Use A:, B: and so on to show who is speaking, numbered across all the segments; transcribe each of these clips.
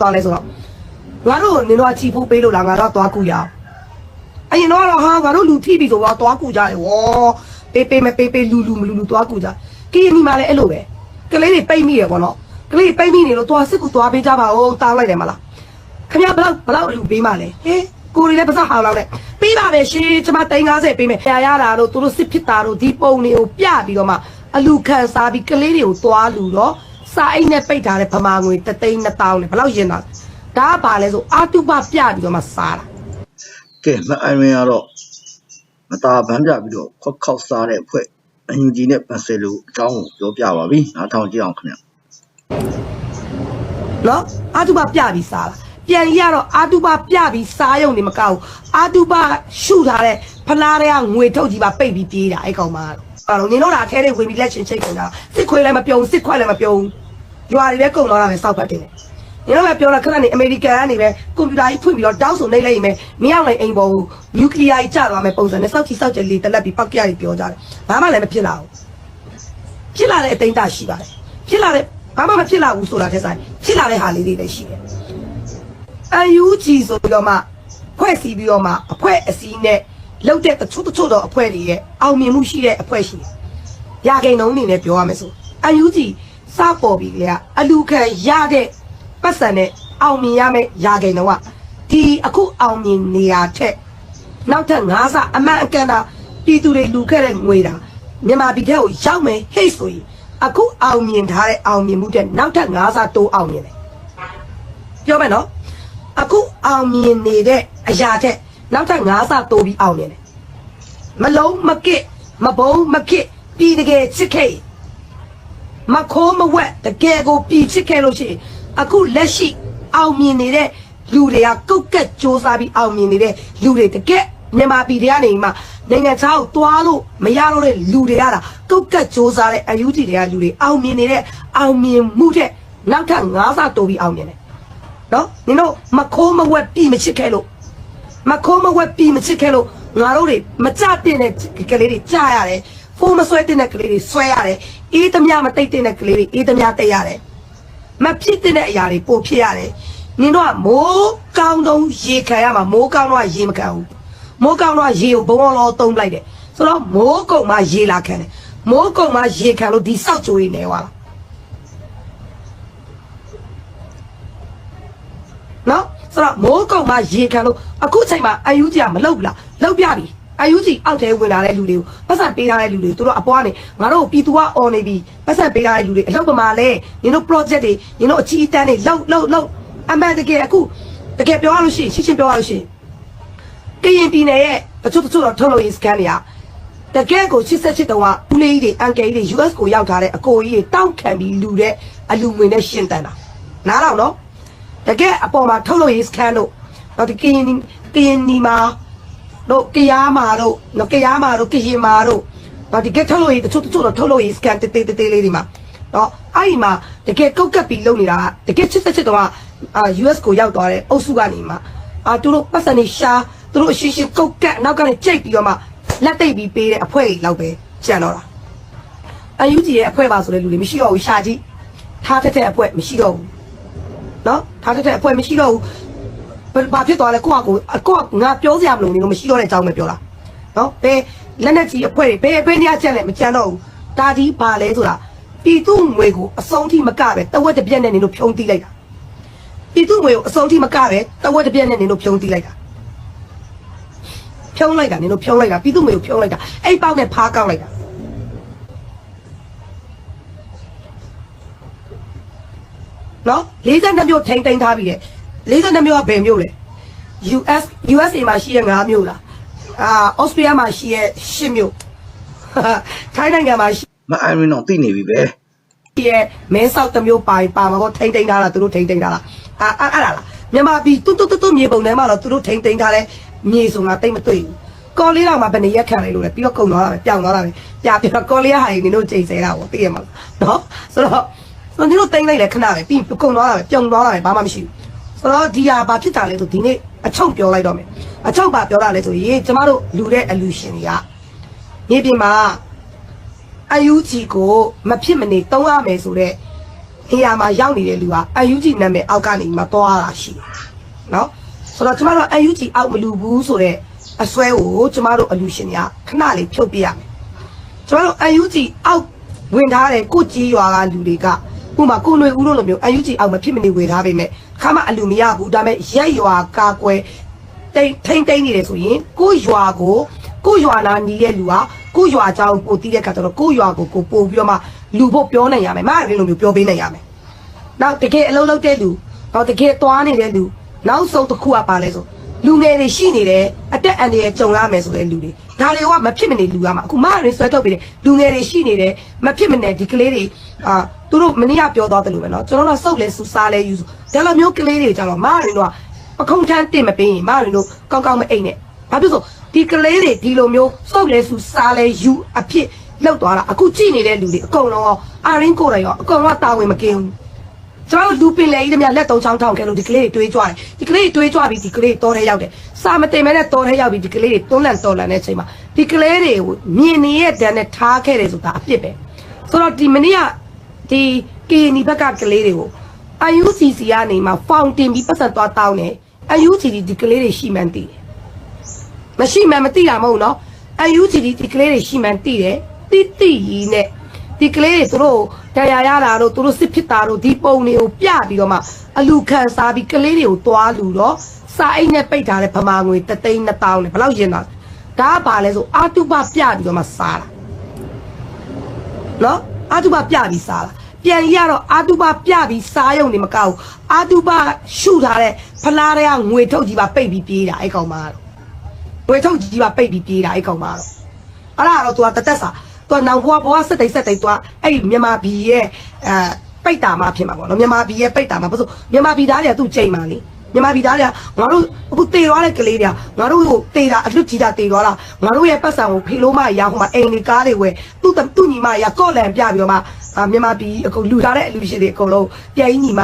A: သွားလဲဆိုတော့ငါတို့နင်တို့ကချီဖို့ပေးလို့လားငါတို့ကသွားကူရအောင်အရင်တော့ဟာငါတို့လူထိပြီဆိုတော့သွားကူကြတယ်ဝေါ်ပေးပေးမပေးပေးလူလူမလူလူသွားကူကြကီနီမှာလည်းအဲ့လိုပဲကလေးတွေပိတ်မိရပေါ့နော်ကလေးပိတ်မိနေလို့သွားစစ်ကူသွားပေးကြပါဦးတောင်းလိုက်တယ်မလားခင်ဗျာဘလောက်ဘလောက်လူပေးမှလဲဟေးကိုရီလည်းပစဟာလောက်နဲ့ပေးပါပဲရှင်ကျွန်မ350ပေးမယ်ဆရာရတာတို့သူတို့စစ်ဖြစ်တာတို့ဒီပုံတွေကိုပြပြီးတော့မှအလူခံစားပြီးကလေးတွေကိုသွားလူတော့ စာအိတ်နဲ့ပိတ်ထားတဲ့ဗမာငွေ3သိန်း2000နဲ့ဘလောက်ရင်တာဒါကဘာလဲဆိုအာတုပပြပြီးတော့မှစားတာ
B: ကဲမအိုင်ရင်ကတော့မตาဗန်းပြပြီးတော့ခွက်ခောက်စားတဲ့အဖွဲ့အန်ယူဂျီနဲ့ပန်ဆယ်လိုအကြောင်းကိုပြောပြပါပြီနားထောင်ကြည့်အောင်ခင်ဗျာ
A: နော်အာတုပပြပြီးစားတာပြန်ရတော့အာတုပပြပြီးစားရုံနေမကောက်ဘူးအာတုပရှုထားတဲ့ဖလားတွေကငွေထုတ်ကြီးပါပိတ်ပြီးပြေးတာအဲ့ကောင်မကတော့အဲ့တော့နင်တို့ဒါအထဲတွေဝင်ပြီးလက်ချင်းချိတ်နေတာစစ်ခွေးလည်းမပြုံစစ်ခွက်လည်းမပြုံ ရွာတွေပဲကုန်တော့တာပဲစောက်ဖတ်တယ်နင်တို့ပဲပြောတာခဏနေအမေရိကန်ကနေပဲကွန်ပျူတာကြီးဖွင့်ပြီးတော့တောက်ဆုံနေလိုက်ရင်ပဲမရောက်နိုင်အိမ်ပေါ်ကိုနျူကလ িয়ার ကြီးကျသွားမယ်ပုံစံနဲ့စောက်ချီစောက်ကြလေတက်လက်ပြီးပောက်ကြရီပြောကြတယ်ဘာမှလည်းမဖြစ်လာဘူးဖြစ်လာတဲ့အတိတ်တရှိပါတယ်ဖြစ်လာတဲ့ဘာမှမဖြစ်လာဘူးဆိုတာတဲ့ဆိုင်ဖြစ်လာတဲ့ဟာလေးတွေလည်းရှိတယ်အယူကြီးဆိုပြီးတော့မှဖွဲ့စည်းပြီးတော့မှအဖွဲ့အစည်းနဲ့လောက်တဲ့တချို့တချို့တော့အဖွဲ့တွေရဲ့အောင်မြင်မှုရှိတဲ့အဖွဲ့ရှိတယ်။ရာဂိန်လုံးအနေနဲ့ပြောရမယ်ဆိုအယူကြီး စပေါ်ပြီးလေအလူခံရတဲ့ပတ်စံနဲ့အောင်မြင်ရမယ့်ရာဂိန်တော့ကဒီအခုအောင်မြင်နေရတဲ့နောက်ထပ်ငါးဆအမှန်အကန်တာပြည်သူတွေလူခဲ့တဲ့ငွေတာမြန်မာပြည်ထဲကိုရောက်မယ်ဟိတ်ဆိုရင်အခုအောင်မြင်ထားတဲ့အောင်မြင်မှုတဲ့နောက်ထပ်ငါးဆတိုးအောင်မြင်တယ်ပြောမယ်နော်အခုအောင်မြင်နေတဲ့အရာတဲ့နောက်ထပ်၅ဆတိုးပြီးအောင်မြင်တယ်မလုံးမကစ်မဘုံမကစ်ပြီးတကယ်ချစ်ခဲ့ရင် မခိုးမဝက်တကယ်ကိုပြီးချစ်ခဲ့လို့ရှိရင်အခုလက်ရှိအောင်မြင်နေတဲ့လူတွေကကုတ်ကက်စ조사ပြီးအောင်မြင်နေတဲ့လူတွေတကယ်မြန်မာပြည်တွေကနေမှနိုင်ငံခြားကိုတွားလို့မရတော့တဲ့လူတွေရတာကုတ်ကက်စ조사တဲ့အယူတီတွေကလူတွေအောင်မြင်နေတဲ့အောင်မြင်မှုတဲ့နောက်ထပ်၅ဆတိုးပြီးအောင်မြင်တယ် နော်နင်တို့မခိုးမဝက်ပြီမချစ်ခဲ့လို့မခိုးမဝက်ပြီမချစ်ခဲ့လို့ငါတို့တွေမကြတဲ့တဲ့ကလေးတွေကြားရတယ် ဖုန်းမဆွဲတဲ့ကလေးတွေဆွဲရတယ်အေးသမျှမတိတ်တဲ့ကလေးတွေအေးသမျှတိတ်ရတယ်မဖြစ်တဲ့အရာတွေပို့ဖြစ်ရတယ်နင်တို့ကမိုးကောင်းတုံးရေခံရမှာမိုးကောင်းတော့ရေမခံဘူးမိုးကောင်းတော့ရေကိုဘုံဘုံလောသုံးလိုက်တယ်ဆိုတော့မိုးကုံမှရေလာခံတယ်မိုးကုံမှရေခံလို့ဒီစောက်ကြိုးတွေနေသွားတာနော်ဆိုတော့မိုးကုံမှာရေခံလို့အခုချိန်မှာအယူကြီးကမလုတ်ဘူးလားလုတ်ပြပြီ အယူကြီးအောက်ထဲဝင်လာတဲ့လူတွေကိုပတ်စံပေးထားတဲ့လူတွေသူတို့အပွားနေငါတို့ပြည်သူကအော်နေပြီပတ်စံပေးထားတဲ့လူတွေအလုပ်ပမာလဲညီတို့ project တွေညီတို့အချီအတန်းတွေလောက်လောက်လောက်အမှန်တကယ်အခုတကယ်ပြောရလို့ရှိရင်ရှင်းရှင်းပြောရလို့ရှိရင်ကရင်ပြည်နယ်ရဲ့တချို့တချို့တော့ထုတ်လို့ရေးစကန်တွေကတကယ်ကို88တုံးကဦးလေးကြီးတွေအန်ကယ်ကြီးတွေ US ကိုရောက်ထားတဲ့အကိုကြီးတွေတောက်ခံပြီးလူတဲ့အလူငွေနဲ့ရှင်းတန်တာနားတော့နော်တကယ်အပေါ်မှာထုတ်လို့ရေးစခန်းတို့တော့ဒီကရင်နီကရင်နီမှာ တို့ကရားမာတို့နော်ကရားမာတို့ကရင်မာတို့တော့ဒီကထုတ်လို့ရေးတချို့တချို့တော့ထုတ်လို့ရေးစခန်းတေးတေးတေးလေးတွေမှာတော့အဲ့ဒီမှာတကယ်ကုတ်ကပ်ပြီးလုပ်နေတာကတကယ်ချစ်စစ်တော့အာ US ကိုရောက်သွားတဲ့အုပ်စုကနေမှာအာသူတို့ပတ်စံနေရှာသူတို့အရှိရှိကုတ်ကပ်နောက်ကနေကြိတ်ပြီးတော့မှလက်သိပ်ပြီးပေးတဲ့အဖွဲ့ကြီးလောက်ပဲကျန်တော့တာအယူကြီးရဲ့အဖွဲ့ပါဆိုတဲ့လူတွေမရှိတော့ဘူးရှာကြီးထားတဲ့တဲ့အဖွဲ့မရှိတော့ဘူးနော်ထားတဲ့တဲ့အဖွဲမရှိတော့ဘူး ဘာဘာဖြစ်သွားလဲကိုကကိုကိုကငါပြောစရာမလိုနေလို့မရှိတော့တဲ့အကြောင်းပဲပြောတာနော်ဘယ်လက်နဲ့ကြီးအဖွဲတွေဘယ်ဘယ်နေရာချက်လဲမကြမ်းတော့ဘူးဒါဒီဘာလဲဆိုတာပြည်သူငွေကိုအစုံထိမကပဲတဝက်တစ်ပြက်နဲ့နေလို့ဖြုံးတီးလိုက်တာပြည်သူငွေကိုအစုံထိမကပဲတဝက်တစ်ပြက်နဲ့နေလို့ဖြုံးတီးလိုက်တာဖြုံးလိုက်တာနေလို့ဖြုံးလိုက်တာပြည်သူငွေကိုဖြုံးလိုက်တာအဲ့ပေါက်နဲ့ဖားကောက်လိုက်တာနော်42မျိုးထိမ့်သိမ်းထားပြီတဲ့ 42မျိုးကဘယ်မျိုးလဲ US USA မှာရှိတဲ့9မျိုးလားအာ Australia မှာရှိတဲ့10မျိုးထိုင်းနိုင်ငံမှာရှိ
B: မအိုင်ရင်တော့သိနေပြီပဲ
A: ရဲ့မဲဆောက်တစ်မျိုးပါပါမှာပေါ့ထိမ့်သိမ်းထားတာသူတို့ထိမ့်သိမ်းထားတာအာအဲ့အဲ့ဒါလားမြန်မာပြည်တွတ်တွတ်တွတ်မြေပုံထဲမှာတော့သူတို့ထိမ့်သိမ်းထားတဲ့မြေဆိုငါတိတ်မတွေ့ဘူးကော်လေးတော့မှဘယ်နေရက်ခံလိုက်လို့လဲပြီးတော့ကုန်သွားတာပဲပြောင်းသွားတာပဲပြပြတော့ကော်လေးကဟာရင်နင်တို့ချိန်ဆဲတာပေါ့သိရမှာနော်ဆိုတော့ဆိုတော့နင်တို့တိမ့်လိုက်လဲခဏပဲပြီးကုန်သွားတာပဲပြောင်းသွားတာပဲဘာမှမရှိဘူး ဆိုတော့ဒီဟာဘာဖြစ်တာလဲဆိုဒီနေ့အချုပ်ပြောလိုက်တော့မယ်အချုပ်ပါပြောတာလဲဆိုရင်ကျမတို့လူတဲ့အလူရှင်တွေကမြေပြင်မှာအယူကြီးကိုမဖြစ်မနေတုံးရမယ်ဆိုတော့နေရာမှာရောက်နေတဲ့လူကအယူဂျီနာမည်အောက်ကနေမှသွားတာရှိတယ်နော်ဆိုတော့ကျမတို့အယူဂျီအောက်မလူဘူးဆိုတော့အစွဲကိုကျမတို့အလူရှင်များခဏလေးဖြုတ်ပြရမယ်ကျမတို့အယူဂျီအောက်ဝင်ထားတဲ့ကိုကြီးရွာကလူတွေကဥပမာကိုຫນွေဦးတို့လိုမျိုးအယူဂျီအောက်မဖြစ်မနေဝေထားပေမဲ့ ခါမှအလူမရဘူးဒါပေမဲ့ရက်ရွာကာကွယ်တိတ်ထိမ့်တိမ့်နေတယ်ဆိုရင်ကိုရွာကိုကိုရွာနာနီးတဲ့လူကကိုရွာအကြောင်းကိုတီးတဲ့ခါကျတော့ကိုရွာကိုကိုပို့ပြီးတော့မှလူဖို့ပြောနိုင်ရမယ်မရရင်လိုမျိုးပြောပေးနိုင်ရမယ်နောက်တကယ်အလုံးလုံးတဲ့လူနောက်တကယ်သွားနေတဲ့လူနောက်ဆုံးတစ်ခုကပါလဲဆို လူငယ်တွေရှိနေတယ်အတက်အန်တွေကြုံရမယ်ဆိုတဲ့လူတွေဒါတွေကမဖြစ်မနေလူရမှာအခုမရင်းဆွဲထုတ်ပြီးတယ်လူငယ်တွေရှိနေတယ်မဖြစ်မနေဒီကလေးတွေအာသူတို့မနေ့ကပြောသွားတယ်လို့ပဲเนาะကျွန်တော်တို့စုပ်လဲစူစားလဲယူဒါလိုမျိုးကလေးတွေကြတော့မရင်းတော့ပခုံးထမ်းတင်မပေးရင်မရင်းတို့ကောင်းကောင်းမအိတ်နဲ့ဘာဖြစ်လို့ဒီကလေးတွေဒီလိုမျိုးစုပ်လဲစူစားလဲယူအဖြစ်လောက်သွားတာအခုကြည့်နေတဲ့လူတွေအကုန်လုံးရောအာရင်းကိုယ်တိုင်ရောအကုန်လုံးတာဝန်မကင်းဘူး ကျွန်တော်တို့လူပင်လေကြီးတည်းများလက်သုံးချောင်းထောင်ခဲ့လို့ဒီကလေးတွေတွေးကြွတယ်ဒီကလေးတွေတွေးကြွပြီးဒီကလေးတွေတော်ထဲရောက်တယ်စာမတင်မဲနဲ့တော်ထဲရောက်ပြီးဒီကလေးတွေတွန်းလန့်တော်လန့်တဲ့အချိန်မှာဒီကလေးတွေကိုမြင်နေရဲ့တန်းနဲ့ထားခဲ့တယ်ဆိုတာအပြစ်ပဲဆိုတော့ဒီမနေ့ကဒီကေနီဘက်ကကလေးတွေကို UCC ကနေမှဖောင်တင်ပြီးပတ်သက်သွားတောင်းတယ် UCC ဒီကလေးတွေရှိမှန်းသိတယ်မရှိမှန်းမသိတာမဟုတ်နော် UCC ဒီကလေးတွေရှိမှန်းသိတယ်တိတိကြီးနဲ့ ဒီကလေးတွေသူတို့တရားရတာတို့သူတို့စစ်ဖြစ်တာတို့ဒီပုံတွေကိုပြပြီးတော့မှအလူခံစားပြီးကလေးတွေကိုတွားလူတော့စာအိတ်နဲ့ပိတ်ထားတဲ့ဗမာငွေတသိန်း2000နဲ့ဘယ်လောက်ရင်တာဒါကဘာလဲဆိုအာတုပပြပြီးတော့မှစားတာနော်အာတုပပြပြီးစားတာပြန်ရတော့အာတုပပြပြီးစားရုံနေမကောက်ဘူးအာတုပရှုထားတဲ့ဖလားတွေကငွေထုတ်ကြီးပါပိတ်ပြီးပြေးတာအဲ့ကောင်မကတော့ငွေထုတ်ကြီးပါပိတ်ပြီးပြေးတာအဲ့ကောင်မကတော့အဲ့ဒါတော့ तू ကတသက်စာ तू ကနောင်ဘွားဘွားစက်တိတ်စက်တိတ် तू ကအဲ့ဒီမြန်မာပြည်ရဲ့အဲပိတ်တာမှဖြစ်မှာပေါ့နော်မြန်မာပြည်ရဲ့ပိတ်တာမှဘာလို့မြန်မာပြည်သားတွေကသူ့ချိန်မှလေမြန်မာပြည်သားတွေကငါတို့အခုတေသွားတဲ့ကလေးတွေကငါတို့ကိုတေတာအလွတ်ကြီးတာတေသွားတာငါတို့ရဲ့ပတ်စံကိုဖေလို့မရဟိုမှာအိမ်လေးကားတွေဝယ်သူ့တသူ့ညီမရကော့လန်ပြပြီးတော့မှအာမြန်မာပြည်အခုလူထားတဲ့အလူရှင်တွေအကုန်လုံးပြန်ကြီးညီမ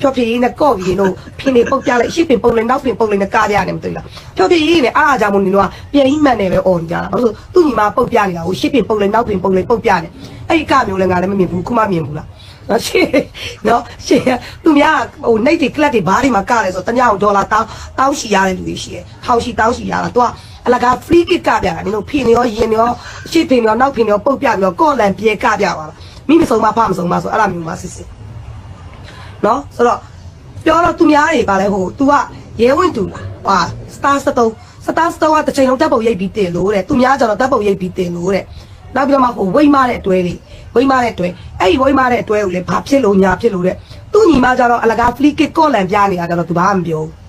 A: ဖြောဖြေရေးနဲ့ကော့ပြီးတော့ဖင်းနေပုတ်ပြလိုက်ရှစ်ပင်ပုတ်လိုက်နောက်ပင်ပုတ်လိုက်နဲ့ကားပြရတယ်မသိလားဖြောဖြေရေးနဲ့အားအားကြောင့်မို့နေတော့ပြန်ကြီးမှန်နေပဲអော်နေကြတာဘာလို့လဲသူ့ညီမပုတ်ပြနေတာကိုရှစ်ပင်ပုတ်လိုက်နောက်ပင်ပုတ်လိုက်ပုတ်ပြတယ်အဲ့ဒီကမျိုးလည်းငါလည်းမမြင်ဘူးခုမှမြင်ဘူးလားနော်ရှေ့နော်ရှေ့သူများဟိုနိုင်တွေကလပ်တွေဘားတွေမှာကလဲဆိုတ냐ဒေါ်လာတောင်းတောင်းရှိရတဲ့လူတွေရှိတယ်ဟောင်ရှိတောင်းရှိရတာသူကအလကား free kick ကပြတာနင်တို့ဖင်ရောရင်ရောရှေ့ဖင်ရောနောက်ဖင်ရောပုတ်ပြပြီးတော့ကော့လန်ပြေကပြပါလားမိမဆုံးမဖမဆုံးမဆိုအဲ့လိုမျိုးပါစစ်စစ် နော်ဆိုတော့ပြောတော့သူများတွေပါလဲဟို तू ကရဲဝင့်တူလားဟာ star 73 star 73ကတစ်ချိန်လုံးတက်ပုတ်ရိပ်ပြီးတင်လို့တဲ့သူများကျတော့တက်ပုတ်ရိပ်ပြီးတင်လို့တဲ့နောက်ပြီးတော့မှဟိုဝိမတဲ့အတွဲလေးဝိမတဲ့အတွဲအဲ့ဒီဝိမတဲ့အတွဲကိုလေဘာဖြစ်လို့ညာဖြစ်လို့တဲ့သူ့ညီမကျတော့အလကား free kick ကော့လန်ပြနေတာကျတော့ तू ဘာမှမပြောဘူး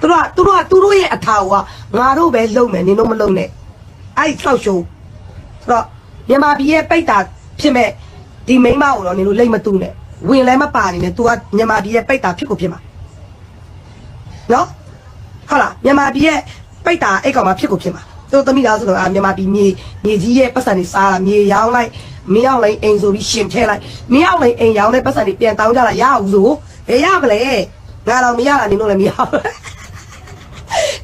A: သူတို့ကသူတို့ကသူတို့ရဲ့အထာကိုကငါတို့ပဲလုံမယ်နင်တို့မလုံနဲ့အဲ့ဆောက်ရှုံးဆိုတော့မြန်မာပြည်ရဲ့ပိတ်တာဖြစ်မဲ့ဒီမိန်းမကိုတော့နင်တို့လိမ့်မတူနဲ့ ဝင်လဲမပါနေနဲ့ तू ကမြန်မာပြည်ရဲ့ပိတ်တာဖြစ်ကိုဖြစ်မှာနော်ဟုတ်လားမြန်မာပြည်ရဲ့ပိတ်တာအဲ့ကောင်မှဖြစ်ကိုဖြစ်မှာသူတို့သမီးသားဆိုတော့အာမြန်မာပြည်မြေမြေကြီးရဲ့ပတ်စံတွေစားတာမြေရောင်းလိုက်မင်းအောင်လိုက်အိမ်ဆိုပြီးရှင်ထဲလိုက်မင်းအောင်လိုက်အိမ်ရောင်းတဲ့ပတ်စံတွေပြန်တောင်းကြတာရအောင်ဆိုဘယ်ရမလဲငါတော့မရတာနင်တို့လည်းမရဘူး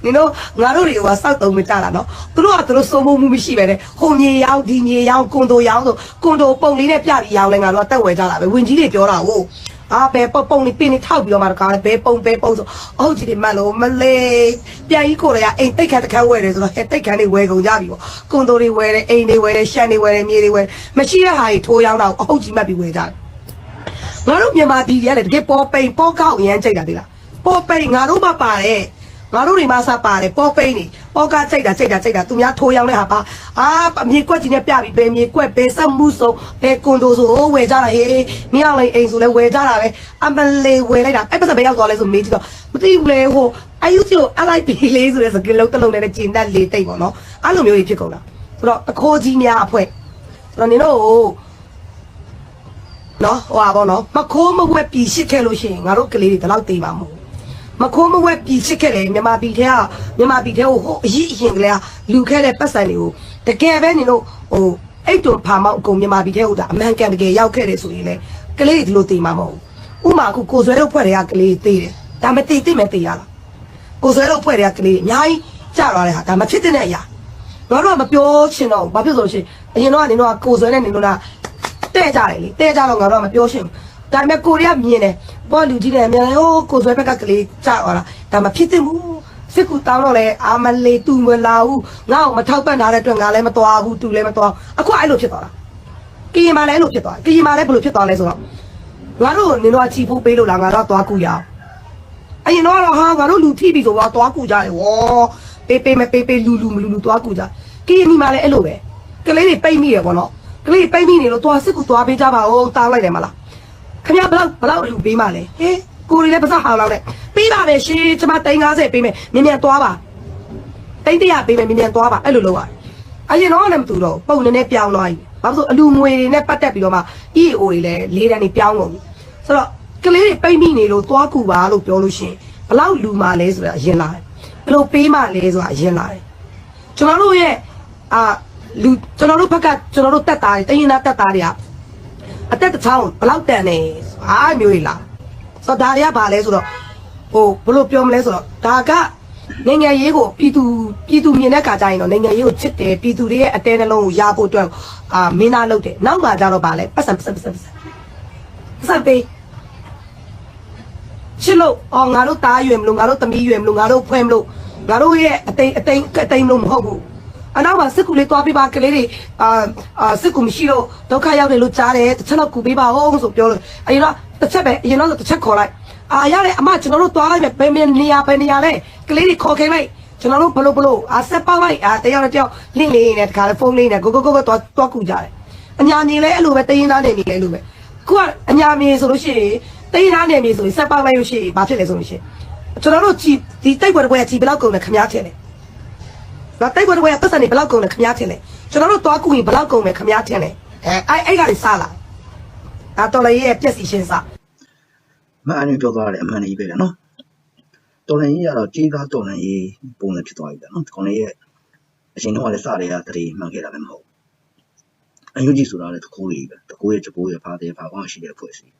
A: နင်တို့ငါတို့တွေကစောက်တုံးမကြတာနော်သူတို့ကသူတို့စိုးမိုးမှုမရှိပဲနဲ့ဟိုမြေရောင်းဒီမြေရောင်းကွန်ဒိုရောင်းဆိုကွန်ဒိုပုံလေးနဲ့ပြပြီးရောင်းလဲငါတို့ကတက်ဝဲကြတာပဲဝင်ကြီးတွေပြောတာဟုတ်အာဘယ်ပုံပုံလေးပင်းလေးထောက်ပြီးတော့မှတကားလဲဘယ်ပုံဘယ်ပုံဆိုအဟုတ်ကြီးတွေမှတ်လို့မလေးပြန်ကြီးကိုရအိမ်တိတ်ခတ်တခန်းဝဲတယ်ဆိုတော့ဟဲ့တိတ်ခန်းတွေဝဲကုန်ကြပြီပေါ့ကွန်ဒိုတွေဝဲတယ်အိမ်တွေဝဲတယ်ရှန်တွေဝဲတယ်မြေတွေဝဲမရှိတဲ့ဟာတွေထိုးရောင်းတာအဟုတ်ကြီးမှတ်ပြီးဝဲကြတယ်ငါတို့မြန်မာပြည်တွေကလည်းတကယ်ပေါ်ပိန်ပေါ်ကောက်အရန်ကြိုက်တာတိလားပေါ်ပိန်ငါတို့မှပါတယ် ငါတို့တွေမှစပါတယ်ပေါ်ပိန်နေပေါ်ကကြိုက်တာကြိုက်တာကြိုက်တာသူများထိုးရောက်တဲ့ဟာပါအာအမြေကွက်ကြီးနဲ့ပြပြီးဘယ်မြေကွက်ဘယ်ဆက်မှုဆုံးဘယ်ကွန်ဒိုဆိုဟိုဝယ်ကြတာဟေးမင်းအောင်လိုက်အိမ်ဆိုလဲဝယ်ကြတာပဲအမလေးဝယ်လိုက်တာအဲ့ပတ်စံဘယ်ရောက်သွားလဲဆိုမေးကြည့်တော့မသိဘူးလေဟိုအယူစီကို LIP လေးဆိုတဲ့စကလုံးတစ်လုံးနဲ့ကျင်တတ်လေးတိတ်ပေါ့နော်အဲ့လိုမျိုးကြီးဖြစ်ကုန်တာဆိုတော့အခိုးကြီးများအဖွဲဆိုတော့နင်တို့နော်ဟိုပါဘောနော်မခိုးမဝက်ပြည်ရှစ်ခဲ့လို့ရှိရင်ငါတို့ကလေးတွေဒီလောက်တေးမှာမဟုတ်ဘူး မခိုးမဝက်ပြည်ရှစ်ခဲ့လေမြန်မာပြည်ထဲကမြန်မာပြည်ထဲကိုဟိုအရင်အရင်ကလေးကလူခဲ့တဲ့ပတ်စံတွေကိုတကယ်ပဲနေလို့ဟိုအဲ့တုံဖာမောက်အကုန်မြန်မာပြည်ထဲကိုဒါအမှန်ကန်တကယ်ရောက်ခဲ့တယ်ဆိုရင်လေကလေးတွေဒီလိုတေးမှာမဟုတ်ဘူးဥမာအခုကိုဆွဲတို့ဖွဲ့တွေကကလေးတွေတေးတယ်ဒါမတေးသိမဲ့တေးရလားကိုဆွဲတို့ဖွဲ့တွေကကလေးတွေအများကြီးကြာသွားတဲ့ဟာဒါမဖြစ်တဲ့အရာငါတို့ကမပြောချင်တော့ဘူးဘာဖြစ်လို့လဲဆိုလို့ရှိရင်အရင်တော့ကနေတော့ကိုဆွဲနဲ့နေလို့လားတဲ့ကြတယ်လေတဲ့ကြတော့ငါတို့ကမပြောရှင်းဘူးဒါပေမဲ့ကိုရီးယားမြင်တယ် ဘောလူကြီးတယ်မြန်ဟိုကိုဆွဲဘက်ကကလေးကြောက်သွားတာဒါမှဖြစ်သင့်ဘူးစစ်ကူတောင်းတော့လဲအာမလေးတူမလာဘူးငါ့ကိုမထောက်ပံ့ထားတဲ့အတွက်ငါလည်းမတော်ဘူးသူလည်းမတော်အခုအဲ့လိုဖြစ်သွားတာကရင်မာလည်းအဲ့လိုဖြစ်သွားကရင်မာလည်းဘယ်လိုဖြစ်သွားလဲဆိုတော့ငါတို့နင်တို့ကချီဖို့ပေးလို့လားငါတော့သွားကူရအောင်အရင်တော့ဟာငါတို့လူထိပြီဆိုတော့သွားကူကြတယ်ဝေါ်ပေးပေးမပေးပေးလူလူမလူလူသွားကူကြကရင်နီမာလည်းအဲ့လိုပဲကလေးတွေပိတ်မိရပေါ့နော်ကလေးပိတ်မိနေလို့သွားစစ်ကူသွားပေးကြပါဦးတောင်းလိုက်တယ်မလား ခင်ဗျာဘလောက်ဘလောက်လူပေးမှလဲဟေးကိုရီလည်းပစဟောင်းလောက်တဲ့ပေးပါမယ်ရှင်ကျမ350ပေးမယ်မြင်မြန်သွားပါ300ပေးမယ်မြင်မြန်သွားပါအဲ့လိုလုပ်ရအရင်တော့လည်းမတူတော့ပုံနေနဲ့ပြောင်းသွားပြီဘာလို့ဆိုအလူငွေတွေနဲ့ပတ်သက်ပြီးတော့မှ EO တွေလည်းလေးတန်းတွေပြောင်းကုန်ပြီဆိုတော့ကလေးတွေပိတ်မိနေလို့သွားကူပါလို့ပြောလို့ရှိရင်ဘလောက်လူမှလဲဆိုတာအရင်လာတယ်ဘလို့ပေးမှလဲဆိုတာအရင်လာတယ်ကျွန်တော်တို့ရဲ့အာလူကျွန်တော်တို့ဘက်ကကျွန်တော်တို့တက်သားတွေတရင်သားတက်သားတွေက အသက်တစ်ချောင်းဘယ်လောက်တန်နေအားမျိုးကြီးလားဆိုတော့ဒါတွေကဘာလဲဆိုတော့ဟိုဘယ်လိုပြောမလဲဆိုတော့ဒါကနိုင်ငံရေးကိုပြည်သူပြည်သူမြင်တဲ့ခါကျရင်တော့နိုင်ငံရေးကိုချစ်တယ်ပြည်သူတွေရဲ့အတဲနှလုံးကိုရဖို့အတွက်အာမင်းသားလုပ်တယ်နောက်မှကျတော့ဗာလဲပတ်စံပတ်စံပတ်စံပတ်စံပတ်စံပေးချစ်လို့အော်ငါတို့တားရွယ်မလို့ငါတို့သမီးရွယ်မလို့ငါတို့ဖွဲမလို့ငါတို့ရဲ့အသိအသိအသိမလို့မဟုတ်ဘူး အနောက်မှာစစ်ကူလေးတွားပြပါကလေးတွေအာအာစစ်ကူမရှိတော့ဒုက္ခရောက်တယ်လို့ကြားတယ်တစ်ချက်တော့ကူပေးပါဦးဆိုပြောလို့အရင်တော့တစ်ချက်ပဲအရင်တော့တစ်ချက်ခေါ်လိုက်အာရတယ်အမကျွန်တော်တို့တွားလိုက်မယ်ဘယ်မြန်နေရာဘယ်နေရာလဲကလေးတွေခေါ်ခိုင်းလိုက်ကျွန်တော်တို့ဘလို့ဘလို့အာဆက်ပေါက်လိုက်အာတယောက်တစ်ယောက်လင့်လေးနဲ့တခါလေဖုန်းလေးနဲ့ကိုကိုကိုကိုတွားတွားကူကြတယ်အညာမြင်လဲအဲ့လိုပဲတရင်သားနေနေလဲအဲ့လိုပဲခုကအညာမြင်ဆိုလို့ရှိရင်တရင်သားနေမြင်ဆိုရင်ဆက်ပေါက်လိုက်လို့ရှိရင်ဘာဖြစ်လဲဆိုလို့ရှိရင်ကျွန်တော်တို့ကြည်ဒီတိတ်ွယ်ကွယ်ကြည်ဘယ်လောက်ကုန်လဲခမားထင်တယ်။ ဒါတိုက်ပွဲတွေပတ်စံနေဘယ်လောက်ကုန်လဲခမည်းထင်လဲ။ကျွန်တော်တို့သွားကူရင်ဘယ်လောက်ကုန်လဲခမည်းထင်လဲ။အဲအဲ့အဲ့ကတွေစားလာ။ဒါတော်လည်းရဲ့ပြက်စီရှင်းစား
B: မအန်ပြောသွားတယ်အမှန်ကြီးပဲဗျာနော်တော်လည်းကြီးကတော့ကြီးသားတော်လည်းကြီးပုံစံဖြစ်သွားပြီဗျာနော်ကောင်းလေးရဲ့အရှင်တော့လည်းစတွေကတရေမှန်ခဲ့တာလည်းမဟုတ်အယူကြီးဆိုတာလည်းတကူကြီးပဲတကူရဲ့တကူရဲ့ဖားတယ်ဖားကောင်းရှိတဲ့အဖွဲ့အစည်း